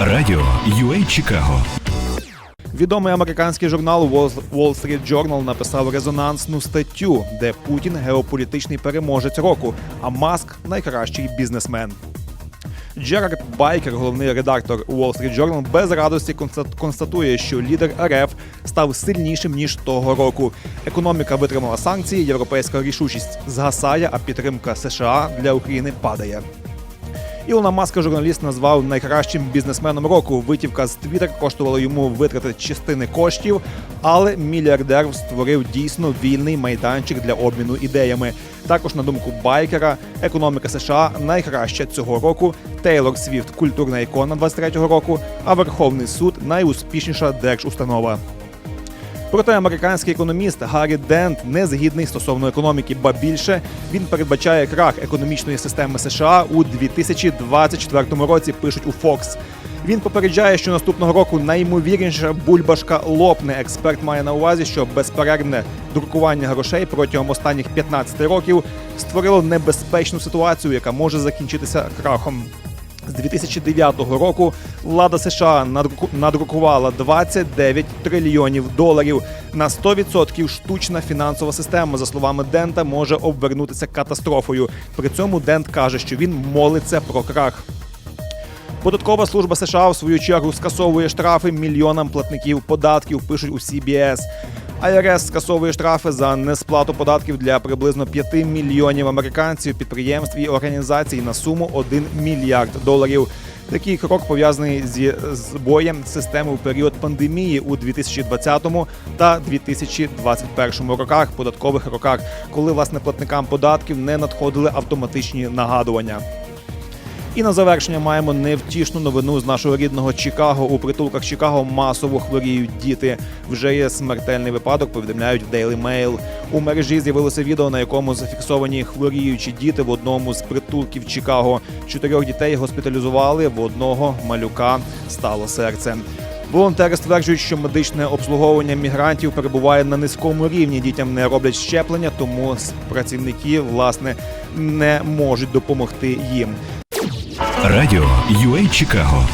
Радіо UA Чикаго Відомий американський журнал Wall Street Journal написав резонансну статтю, де Путін геополітичний переможець року, а Маск найкращий бізнесмен. Джерард Байкер, головний редактор Wall Street Journal, без радості констат- констатує, що лідер РФ став сильнішим ніж того року. Економіка витримала санкції, європейська рішучість згасає, а підтримка США для України падає. Ілона Маска журналіст назвав найкращим бізнесменом року. Витівка з Твіттер коштувала йому витрати частини коштів, але мільярдер створив дійсно вільний майданчик для обміну ідеями. Також, на думку Байкера, економіка США найкраща цього року. Тейлор Свіфт культурна ікона 23-го року, а Верховний суд найуспішніша держустанова. Проте американський економіст Гаррі Дент не згідний стосовно економіки, ба більше він передбачає крах економічної системи США у 2024 році. Пишуть у Fox. Він попереджає, що наступного року найімовірніше бульбашка лопне. Експерт має на увазі, що безперервне друкування грошей протягом останніх 15 років створило небезпечну ситуацію, яка може закінчитися крахом. З 2009 року влада США надрукувала 29 трильйонів доларів. На 100% штучна фінансова система, за словами Дента, може обернутися катастрофою. При цьому Дент каже, що він молиться про крах. Податкова служба США в свою чергу скасовує штрафи мільйонам платників податків. Пишуть у CBS. IRS скасовує штрафи за несплату податків для приблизно 5 мільйонів американців, підприємств і організацій на суму 1 мільярд доларів. Такий крок пов'язаний зі збоєм системи у період пандемії у 2020 та 2021 роках, податкових роках, коли власне платникам податків не надходили автоматичні нагадування. І на завершення маємо невтішну новину з нашого рідного Чикаго. У притулках Чикаго масово хворіють діти. Вже є смертельний випадок. Повідомляють в Daily Mail. У мережі з'явилося відео, на якому зафіксовані хворіючі діти в одному з притулків Чикаго. Чотирьох дітей госпіталізували. В одного малюка стало серце. Волонтери стверджують, що медичне обслуговування мігрантів перебуває на низькому рівні. Дітям не роблять щеплення, тому працівники власне не можуть допомогти їм. Радіо UA Чикаго